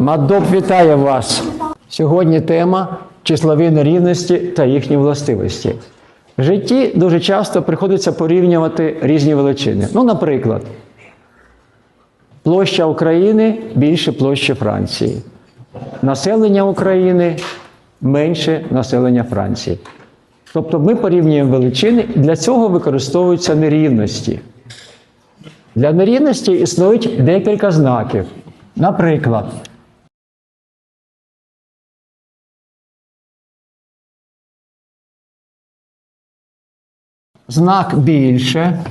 Мадоп вітає вас! Сьогодні тема числові нерівності та їхні властивості. В житті дуже часто приходиться порівнювати різні величини. Ну, наприклад, площа України більше площі Франції. Населення України менше населення Франції. Тобто ми порівнюємо величини, для цього використовуються нерівності. Для нерівності існують декілька знаків. Наприклад, знак більше.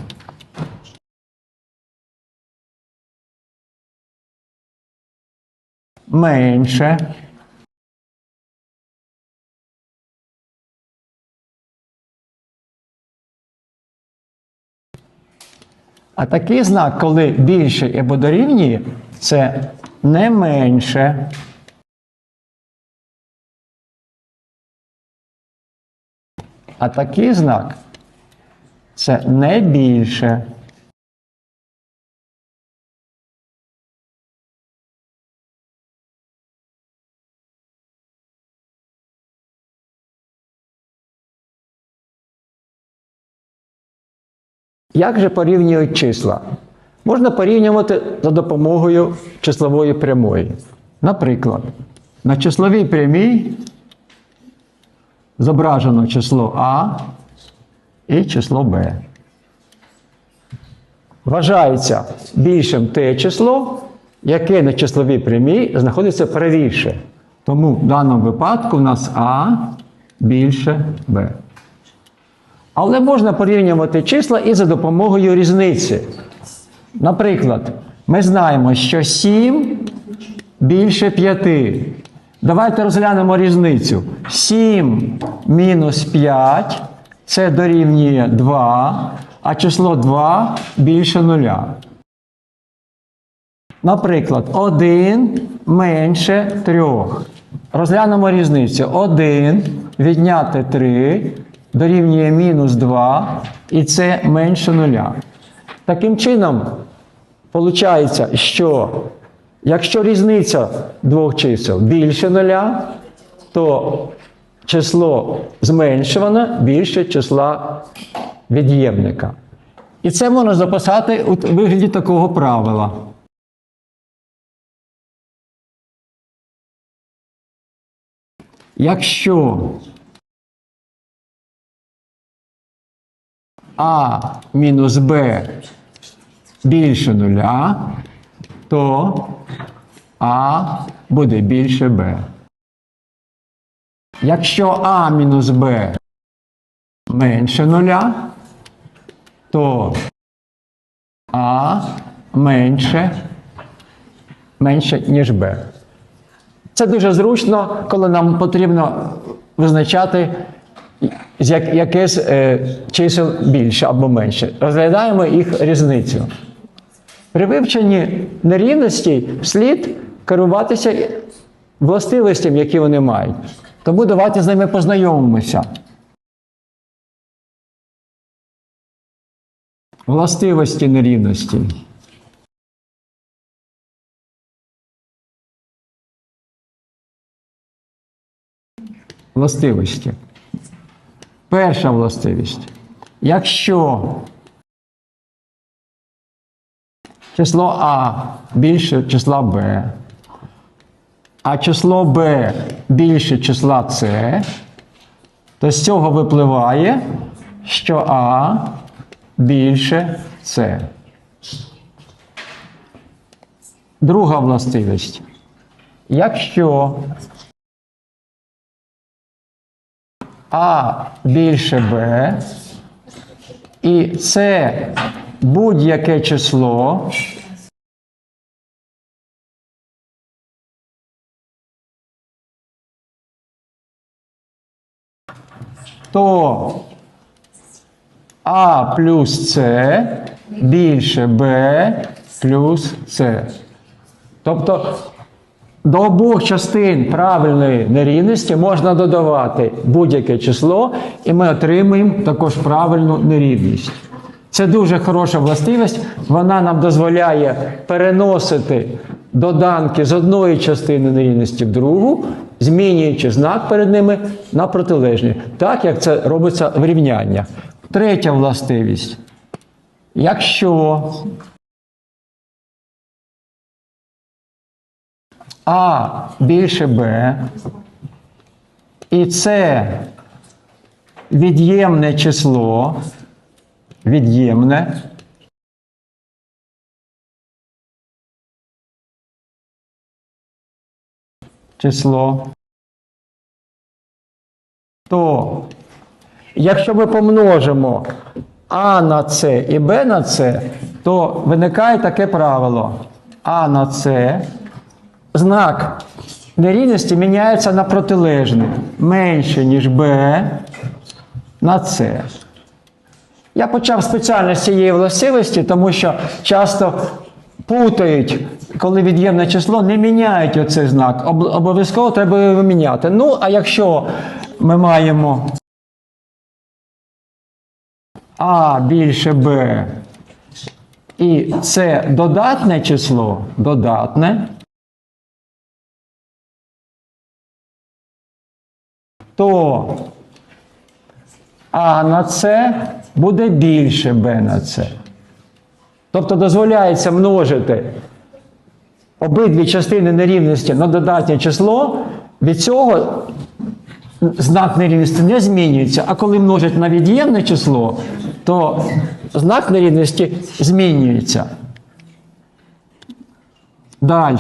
Менше. А такий знак, коли більше або дорівнює, це не менше. А такий знак це не більше. Як же порівнюють числа? Можна порівнювати за допомогою числової прямої. Наприклад, на числовій прямій зображено число А і число Б. Вважається більшим те число, яке на числовій прямій знаходиться правіше. Тому в даному випадку в нас А більше Б. Але можна порівнювати числа і за допомогою різниці. Наприклад, ми знаємо, що 7 більше 5. Давайте розглянемо різницю. 7 мінус 5 це дорівнює 2, а число 2 більше 0. Наприклад, 1 менше 3. Розглянемо різницю. 1 відняти 3 дорівнює мінус 2, і це менше 0. Таким чином, виходить, що якщо різниця двох чисел більше 0, то число зменшуване більше числа від'ємника. І це можна записати у вигляді такого правила. Якщо А мінус Б більше нуля, то А буде більше Б. Якщо А мінус Б менше нуля, то А менше, менше, ніж Б. Це дуже зручно, коли нам потрібно визначати, з як, яке з е, чисел більше або менше. Розглядаємо їх різницю. При вивченні нерівностей слід керуватися властивостями, які вони мають. Тому давайте з ними познайомимося. Властивості нерівності. Властивості. Перша властивість. Якщо число А більше числа Б, а число Б більше числа С, то з цього випливає, що А більше С. Друга властивість. Якщо А більше Б, і це будь-яке число, то А плюс С більше Б плюс С. Тобто до обох частин правильної нерівності можна додавати будь-яке число, і ми отримуємо також правильну нерівність. Це дуже хороша властивість. Вона нам дозволяє переносити доданки з одної частини нерівності в другу, змінюючи знак перед ними на протилежні, так як це робиться в рівняннях. Третя властивість. Якщо А більше Б, і це від'ємне число, від'ємне, число, то якщо ми помножимо А на С і Б на С, то виникає таке правило. А на С знак нерівності міняється на протилежний менше, ніж Б на С. Я почав спеціально з цієї властивості, тому що часто путають, коли від'ємне число, не міняють оцей знак. Об- Обов'язково треба його міняти. Ну, а якщо ми маємо А більше Б, і це додатне число, додатне, то А на С буде більше Б на С. Тобто дозволяється множити обидві частини нерівності на додатнє число, від цього знак нерівності не змінюється. А коли множать на від'ємне число, то знак нерівності змінюється. Далі.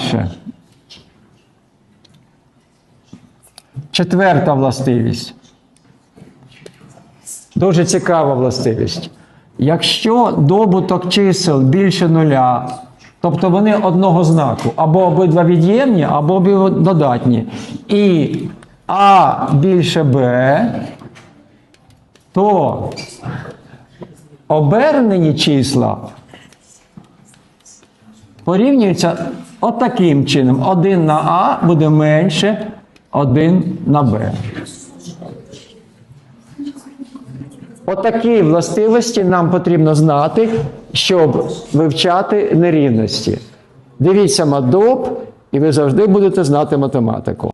Четверта властивість. Дуже цікава властивість. Якщо добуток чисел більше нуля, тобто вони одного знаку, або обидва від'ємні, або додатні, і А більше Б, то обернені числа порівнюються отаким чином. 1 на А буде менше 1 на Б. Отакі властивості нам потрібно знати, щоб вивчати нерівності. Дивіться мадоп, і ви завжди будете знати математику.